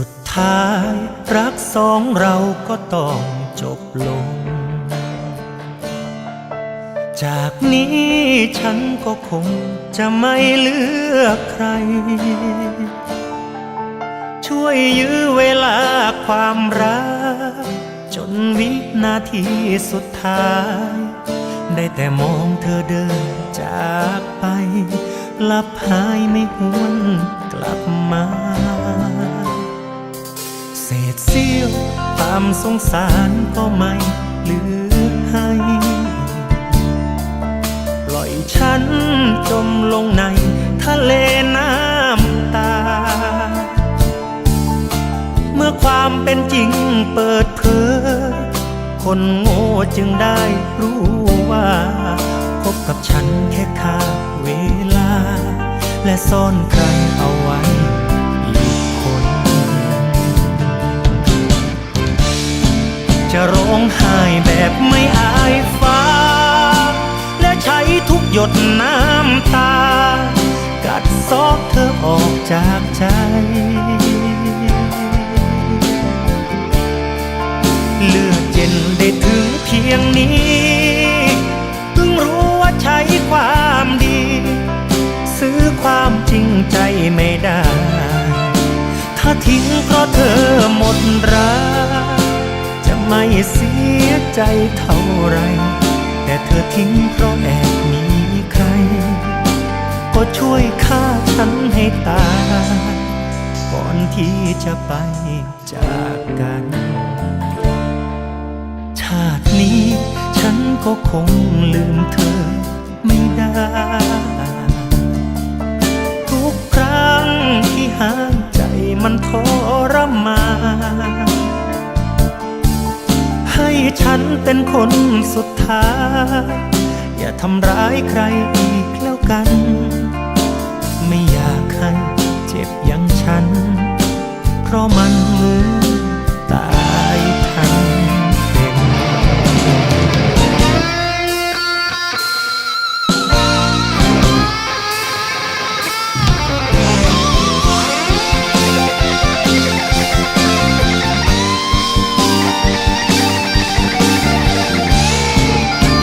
ุดท้ายรักสองเราก็ต้องจบลง จากนี้ฉันก็คงจะไม่เลือกใคร ช่วยยื้อเวลาความรัก จนวินาทีสุดท้าย ได้แต่มองเธอเดินจากไป ลับหายไม่หวนกลับมา ความสงสารก็ไม่เหลือให้ ปล่อยฉันจมลงในทะเลน้ำตา เมื่อความเป็นจริงเปิดเผยคนโง่จึงได้รู้ว่า คบกับฉันแค่ค่าเวลา และซ่อนใครเอา ดน้ำตา กัดซอกเธอออกจากใจ เลือดเย็นได้ถึงเพียงนี้เพิ่งรู้ว่าใช้ความดี ซื้อความจริงใจไม่ได้ ถ้าทิ้งเพราะเธอหมดรักจะไม่เสียใจเท่าไรแต่เธอทิ้งเพราะแอบ วยฆ่าฉันให้ตายก่อนที่จะไปจากกัน ชาตินี้ฉันก็คงลืมเธอไม่ได้ ทุกครั้งที่หายใจมันทรมานให้ฉันเป็นคนสุดท้าย อย่าทำร้ายใครอีกแล้วกัน ฉัน เพราะมันเหมือนตายทั้งเป็น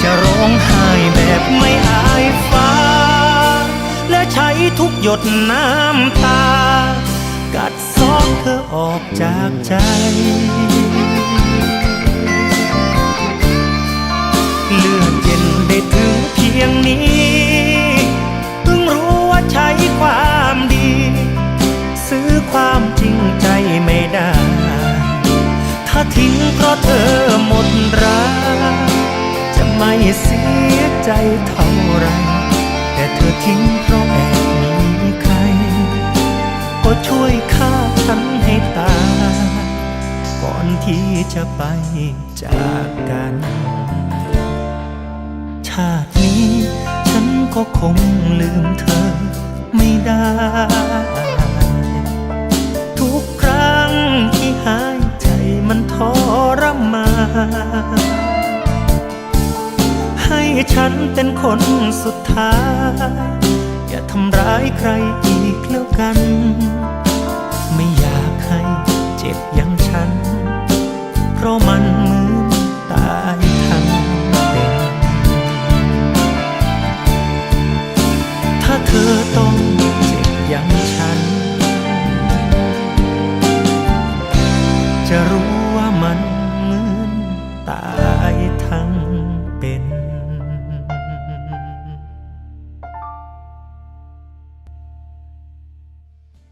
จะร้องไห้แบบไม่อายฟ้า และใช้ทุกหยดน้ำตา กัดซอกเธอออกจากใจ เลือดเย็นได้ถึงเพียงนี้เพิ่งรู้ว่าใช้ความดี ซื้อความจริงใจไม่ได้ ถ้าทิ้งเพราะเธอหมดรักจะไม่เสียใจเท่าไร แต่เธอทิ้งเพราะแอบ ช่วยฆ่าฉันให้ตาย ก่อนที่จะไปจากกัน ชาตินี้ฉันก็คงลืมเธอไม่ได้ ทุกครั้งที่หายใจมันทรมานให้ฉันเป็นคนสุดท้าย อย่าทำร้ายใครอีกแล้วกัน เพราะมันเหมือนตายทั้งเป็นถ้าเธอต้องเจ็บอย่างฉัน จะรู้ว่ามันเหมือนตายทั้งเป็น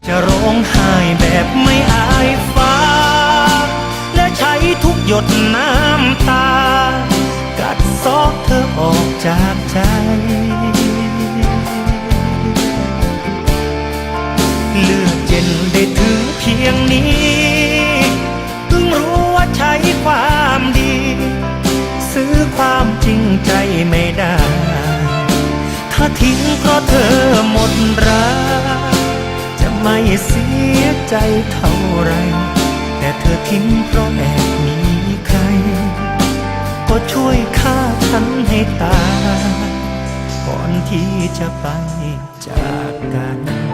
จะร้องไห้แบบไม่อาย หยดน้ำตา กัดซอกเธอออกจากใจ เลือดเย็นได้ถึงเพียงนี้เพิ่งรู้ว่าใช้ความดี ซื้อความจริงใจไม่ได้ ถ้าทิ้งเพราะเธอหมดรักจะไม่เสียใจเท่าไร แต่เธอทิ้งเพราะแอบ ตา ก่อนที่จะไปจากกัน